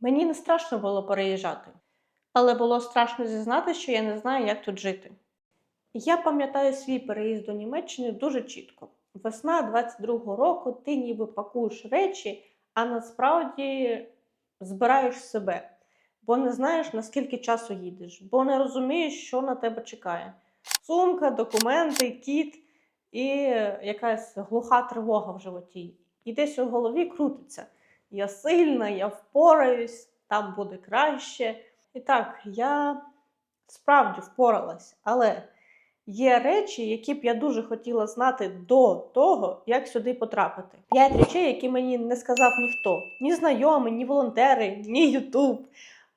Мені не страшно було переїжджати, але було страшно зізнати, що я не знаю, як тут жити. Я пам'ятаю свій переїзд до Німеччини дуже чітко. Весна 22-го року ти ніби пакуєш речі, а насправді збираєш себе, бо не знаєш, наскільки часу їдеш, бо не розумієш, що на тебе чекає. Сумка, документи, кіт і якась глуха тривога в животі. І десь у голові крутиться. Я сильна, я впораюсь, там буде краще. І так, я справді впоралась, але є речі, які б я дуже хотіла знати до того, як сюди потрапити. П'ять речей, які мені не сказав ніхто: ні знайомий, ні волонтери, ні Ютуб.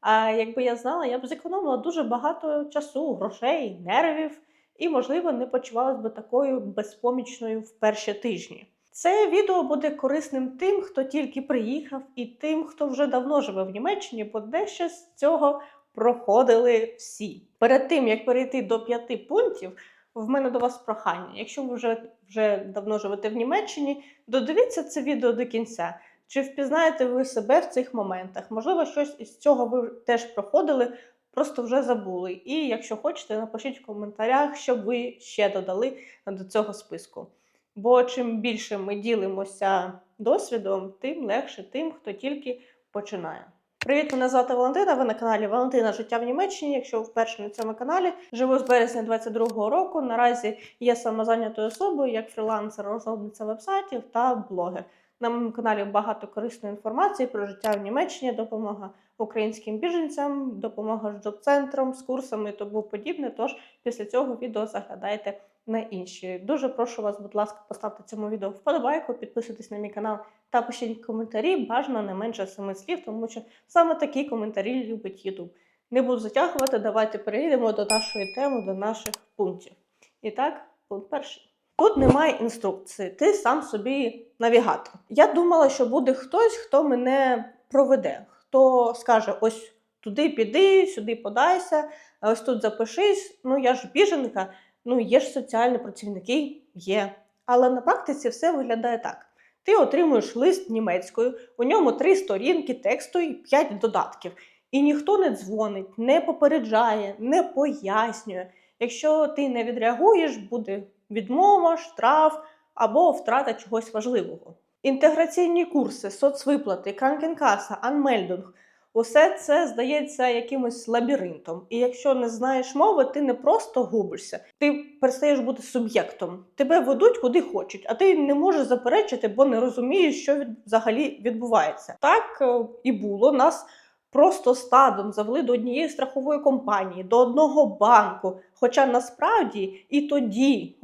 А якби я знала, я б зекономила дуже багато часу, грошей, нервів і, можливо, не почувалась би такою безпомічною в перші тижні. Це відео буде корисним тим, хто тільки приїхав, і тим, хто вже давно живе в Німеччині, бо дещо з цього проходили всі. Перед тим як перейти до п'яти пунктів, в мене до вас прохання. Якщо ви вже, вже давно живете в Німеччині, додивіться це відео до кінця. Чи впізнаєте ви себе в цих моментах? Можливо, щось із цього ви теж проходили, просто вже забули. І якщо хочете, напишіть в коментарях, щоб ви ще додали до цього списку. Бо чим більше ми ділимося досвідом, тим легше тим, хто тільки починає. Привіт, мене звати Валентина. Ви на каналі Валентина Життя в Німеччині. Якщо ви вперше на цьому каналі живу з березня 22-го року. Наразі є самозайнятою особою як фрілансер, розробниця вебсайтів та блогер. На моєму каналі багато корисної інформації про життя в Німеччині, допомога українським біженцям, допомога з джоб-центром, з курсами і тому подібне. Тож після цього відео заглядайте на інші. Дуже прошу вас, будь ласка, поставте цьому відео вподобайку, підписуйтесь на мій канал та пишіть коментарі, бажано не менше 7 слів, тому що саме такі коментарі любить YouTube. Не буду затягувати, давайте перейдемо до нашої теми, до наших пунктів. І так, пункт перший. Тут немає інструкції, ти сам собі навігатор. Я думала, що буде хтось, хто мене проведе, хто скаже: ось туди піди, сюди подайся, ось тут запишись. Ну я ж біженка, ну є ж соціальні працівники, є. Але на практиці все виглядає так: ти отримуєш лист німецькою, у ньому три сторінки тексту і п'ять додатків. І ніхто не дзвонить, не попереджає, не пояснює. Якщо ти не відреагуєш, буде відмова, штраф або втрата чогось важливого. Інтеграційні курси, соцвиплати, кранкенкаса, анмельдинг усе це здається якимось лабіринтом. І якщо не знаєш мови, ти не просто губишся, ти перестаєш бути суб'єктом. Тебе ведуть куди хочуть, а ти не можеш заперечити, бо не розумієш, що взагалі відбувається. Так е, і було нас. Просто стадом завели до однієї страхової компанії, до одного банку. Хоча насправді і тоді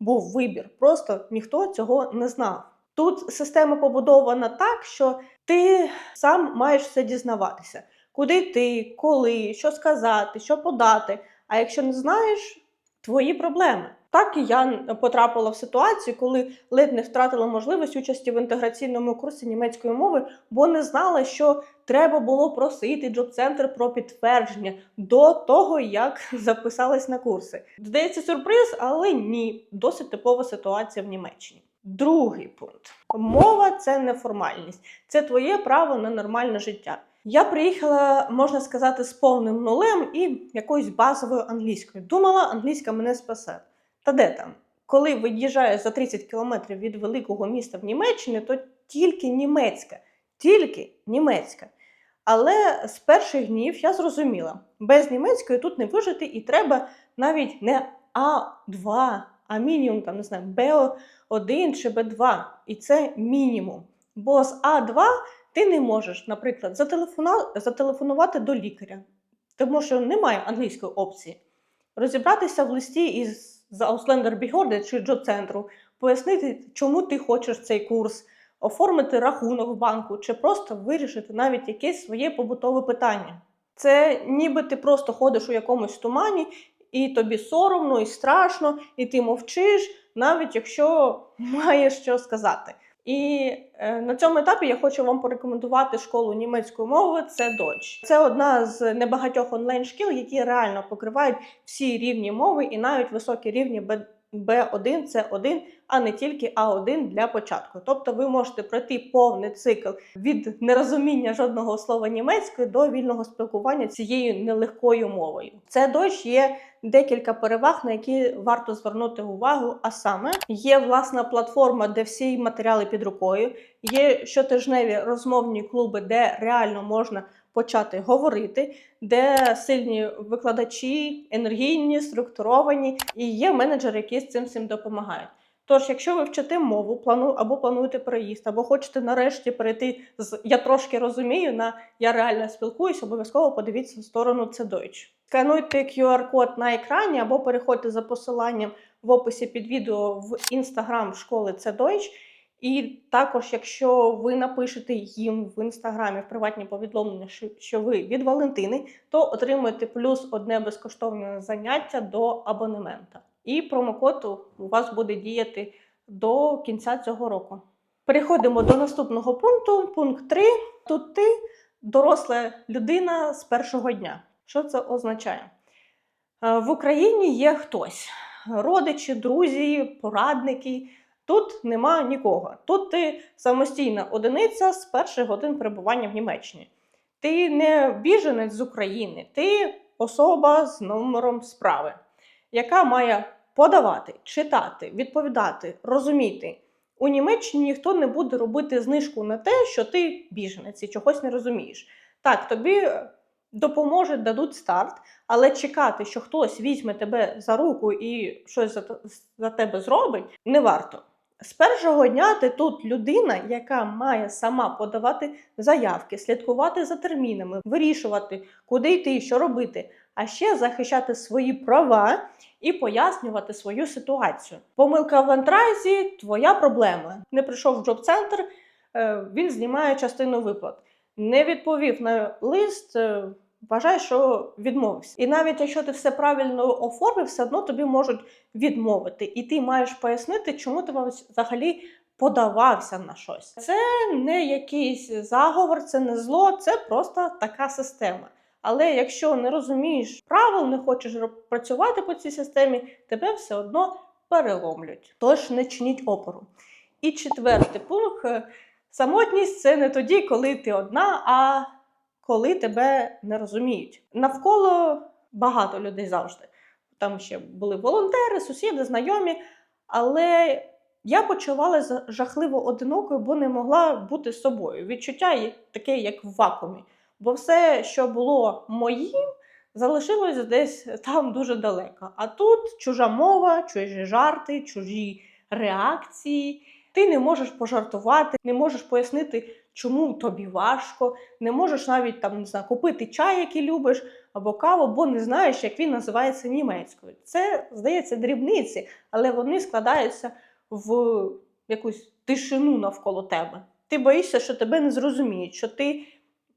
був вибір, просто ніхто цього не знав. Тут система побудована так, що ти сам маєш все дізнаватися, куди ти, коли, що сказати, що подати. А якщо не знаєш, твої проблеми. Так і я потрапила в ситуацію, коли ледь не втратила можливість участі в інтеграційному курсі німецької мови, бо не знала, що треба було просити джоб-центр про підтвердження до того, як записалась на курси. Здається, сюрприз, але ні, досить типова ситуація в Німеччині. Другий пункт: мова це не формальність, це твоє право на нормальне життя. Я приїхала, можна сказати, з повним нулем і якоюсь базовою англійською. Думала, англійська мене спасе. Та де там? Коли виїжджаєш за 30 кілометрів від великого міста в Німеччині, то тільки німецька, тільки німецька. Але з перших днів я зрозуміла, без німецької тут не вижити, і треба навіть не А2, а мінімум там не знаю, Б1 чи Б2. І це мінімум. Бо з А2 ти не можеш, наприклад, зателефонувати до лікаря, тому що немає англійської опції. Розібратися в листі із Auslander Behörde чи Джоб-центру, пояснити, чому ти хочеш цей курс, оформити рахунок в банку чи просто вирішити навіть якесь своє побутове питання. Це ніби ти просто ходиш у якомусь тумані, і тобі соромно, і страшно, і ти мовчиш, навіть якщо маєш що сказати. І е, на цьому етапі я хочу вам порекомендувати школу німецької мови. Це Deutsch. Це одна з небагатьох онлайн-шкіл, які реально покривають всі рівні мови і навіть високі рівні B1, C1 а не тільки А1 для початку. Тобто ви можете пройти повний цикл від нерозуміння жодного слова німецької до вільного спілкування цією нелегкою мовою. Це дощ є декілька переваг, на які варто звернути увагу. А саме є власна платформа, де всі матеріали під рукою, є щотижневі розмовні клуби, де реально можна почати говорити, де сильні викладачі, енергійні, структуровані, і є менеджери, які з цим всім допомагають. Тож, якщо ви вчите мову, плану або плануєте переїзд, або хочете нарешті перейти з я трошки розумію на я реально спілкуюсь, обов'язково подивіться в сторону це Deutsch. Скануйте QR-код на екрані або переходьте за посиланням в описі під відео в інстаграм школи це Deutsch. І також, якщо ви напишете їм в інстаграмі в приватні повідомлення, що- ви від Валентини, то отримуєте плюс одне безкоштовне заняття до абонемента. І промокод у вас буде діяти до кінця цього року. Переходимо до наступного пункту. Пункт 3. Тут ти доросла людина з першого дня. Що це означає? Е, В Україні є хтось: родичі, друзі, порадники. Тут нема нікого. Тут ти самостійна одиниця з перших годин перебування в Німеччині. Ти не біженець з України, ти особа з номером справи, яка має подавати, читати, відповідати, розуміти. У Німеччині ніхто не буде робити знижку на те, що ти біженець і чогось не розумієш. Так, тобі допоможуть, дадуть старт, але чекати, що хтось візьме тебе за руку і щось за, за тебе зробить, не варто. З першого дня ти тут людина, яка має сама подавати заявки, слідкувати за термінами, вирішувати, куди йти, що робити, а ще захищати свої права і пояснювати свою ситуацію. Помилка в антрайзі твоя проблема. Не прийшов в джоб-центр, е, він знімає частину виплат. Не відповів на лист. Вважай, що відмовився. І навіть якщо ти все правильно оформив, все одно тобі можуть відмовити. І ти маєш пояснити, чому ти взагалі подавався на щось. Це не якийсь заговор, це не зло, це просто така система. Але якщо не розумієш правил, не хочеш працювати по цій системі, тебе все одно переломлять. Тож не чиніть опору. І четвертий пункт: самотність це не тоді, коли ти одна, а коли тебе не розуміють. Навколо багато людей завжди. Там ще були волонтери, сусіди, знайомі. Але я почувалася жахливо одинокою, бо не могла бути собою. Відчуття таке, як в вакуумі. Бо все, що було моїм, залишилось десь там дуже далеко. А тут чужа мова, чужі жарти, чужі реакції. Ти не можеш пожартувати, не можеш пояснити, чому тобі важко, не можеш навіть там не знаю, купити чай, який любиш, або каву, бо не знаєш, як він називається німецькою. Це здається дрібниці, але вони складаються в якусь тишину навколо тебе. Ти боїшся, що тебе не зрозуміють, що ти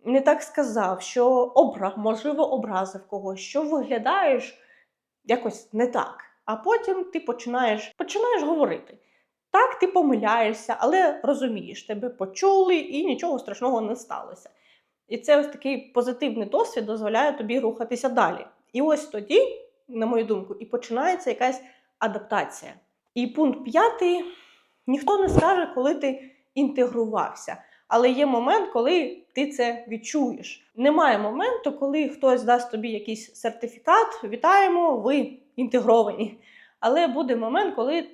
не так сказав, що обра, можливо, образив когось, що виглядаєш якось не так. А потім ти починаєш, починаєш говорити. Так, ти помиляєшся, але розумієш, тебе почули і нічого страшного не сталося. І це ось такий позитивний досвід дозволяє тобі рухатися далі. І ось тоді, на мою думку, і починається якась адаптація. І пункт п'ятий: ніхто не скаже, коли ти інтегрувався. Але є момент, коли ти це відчуєш. Немає моменту, коли хтось дасть тобі якийсь сертифікат, вітаємо, ви інтегровані. Але буде момент, коли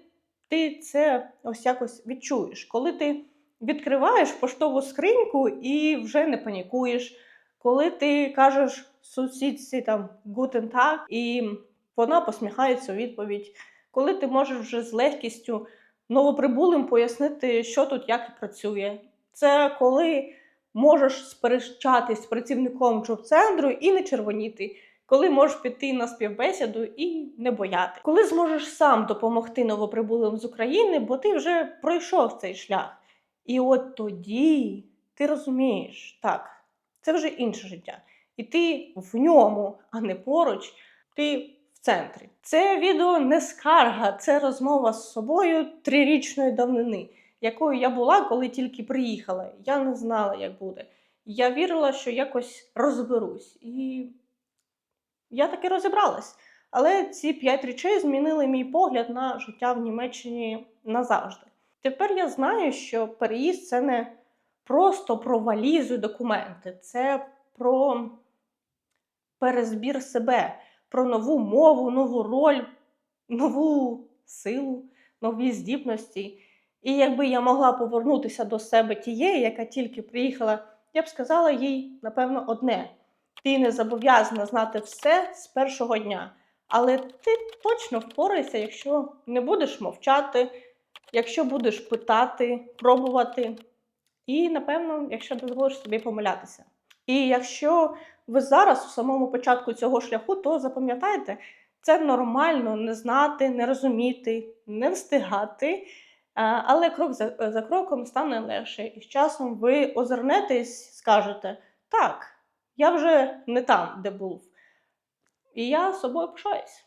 ти це ось якось відчуєш, коли ти відкриваєш поштову скриньку і вже не панікуєш, коли ти кажеш сусідці там «Guten Tag» і вона посміхається у відповідь, коли ти можеш вже з легкістю новоприбулим пояснити, що тут як працює. Це коли можеш сперечатись з працівником джоб-центру і не червоніти. Коли можеш піти на співбесіду і не бояти, коли зможеш сам допомогти новоприбулим з України, бо ти вже пройшов цей шлях. І от тоді ти розумієш, так, це вже інше життя. І ти в ньому, а не поруч, ти в центрі. Це відео не скарга, це розмова з собою трирічної давнини, якою я була, коли тільки приїхала. Я не знала, як буде. Я вірила, що якось розберусь. І я таки розібралась. Але ці п'ять речей змінили мій погляд на життя в Німеччині назавжди. Тепер я знаю, що переїзд це не просто про валізу і документи, це про перезбір себе, про нову мову, нову роль, нову силу, нові здібності. І якби я могла повернутися до себе тієї, яка тільки приїхала, я б сказала їй, напевно, одне: ти не зобов'язана знати все з першого дня, але ти точно впораєшся, якщо не будеш мовчати, якщо будеш питати, пробувати. І, напевно, якщо дозволиш собі помилятися. І якщо ви зараз у самому початку цього шляху, то запам'ятайте, це нормально не знати, не розуміти, не встигати. Але крок за, за кроком стане легше. І з часом ви озирнетесь, скажете: так, я вже не там, де був. І я собою пишаюсь.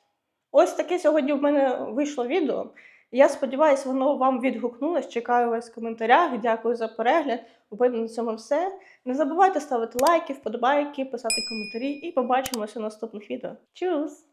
Ось таке сьогодні в мене вийшло відео. Я сподіваюся, воно вам відгукнулось. Чекаю вас в коментарях. Дякую за перегляд. У на цьому все. Не забувайте ставити лайки, вподобайки, писати коментарі і побачимося в наступних відео. Чус!